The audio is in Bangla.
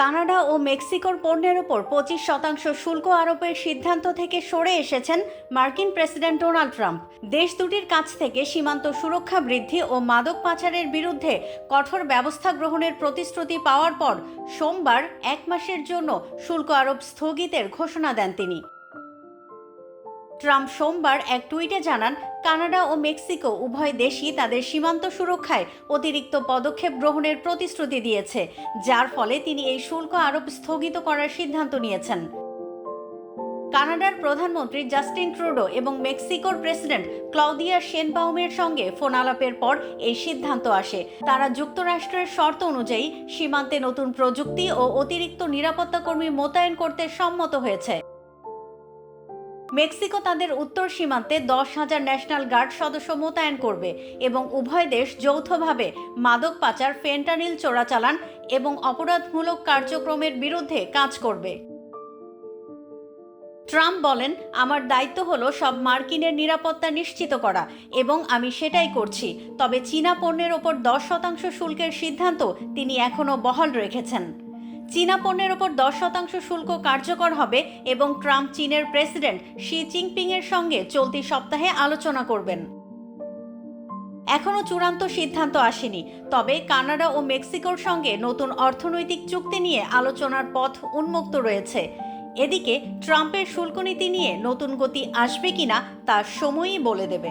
কানাডা ও মেক্সিকোর পণ্যের ওপর পঁচিশ শতাংশ শুল্ক আরোপের সিদ্ধান্ত থেকে সরে এসেছেন মার্কিন প্রেসিডেন্ট ডোনাল্ড ট্রাম্প। দেশ দুটির কাছ থেকে সীমান্ত সুরক্ষা বৃদ্ধি ও মাদক পাচারের বিরুদ্ধে কঠোর ব্যবস্থা গ্রহণের প্রতিশ্রুতি পাওয়ার পর সোমবার এক মাসের জন্য শুল্ক আরোপ স্থগিতের ঘোষণা দেন তিনি। ট্রাম্প সোমবার এক টুইটে জানান, কানাডা ও মেক্সিকো উভয় দেশই তাদের সীমান্ত সুরক্ষায় অতিরিক্ত পদক্ষেপ গ্রহণের প্রতিশ্রুতি দিয়েছে, যার ফলে তিনি এই শুল্ক আরোপ স্থগিত করার সিদ্ধান্ত নিয়েছেন। কানাডার প্রধানমন্ত্রী জাস্টিন ট্রুডো এবং মেক্সিকোর প্রেসিডেন্ট ক্লাউদিয়া শেনবাউমের সঙ্গে ফোন আলাপের পর এই সিদ্ধান্ত আসে। তারা যুক্তরাষ্ট্রের শর্ত অনুযায়ী সীমান্তে নতুন প্রযুক্তি ও অতিরিক্ত নিরাপত্তা কর্মী মোতায়েন করতে সম্মত হয়েছে। মেক্সিকো তাদের উত্তর সীমান্তে দশ হাজার ন্যাশনাল গার্ড সদস্য মোতায়েন করবে এবং উভয় দেশ যৌথভাবে মাদক পাচার, ফেন্টানিল চোরাচালান এবং অপরাধমূলক কার্যক্রমের বিরুদ্ধে কাজ করবে। ট্রাম্প বলেন, আমার দায়িত্ব হলো সব মার্কিনের নিরাপত্তা নিশ্চিত করা এবং আমি সেটাই করছি। তবে চীনা পণ্যের ওপর দশ শতাংশ শুল্কের সিদ্ধান্ত তিনি এখনও বহাল রেখেছেন। চীনা পণ্যের ওপর দশ শতাংশ শুল্ক কার্যকর হবে এবং ট্রাম্প চীনের প্রেসিডেন্ট শি জিনপিং এর সঙ্গে চলতি সপ্তাহে আলোচনা করবেন। এখনও চূড়ান্ত সিদ্ধান্ত আসেনি, তবে কানাডা ও মেক্সিকোর সঙ্গে নতুন অর্থনৈতিক চুক্তি নিয়ে আলোচনার পথ উন্মুক্ত রয়েছে। এদিকে, ট্রাম্পের শুল্ক নীতি নিয়ে নতুন গতি আসবে কিনা তা সময়ই বলে দেবে।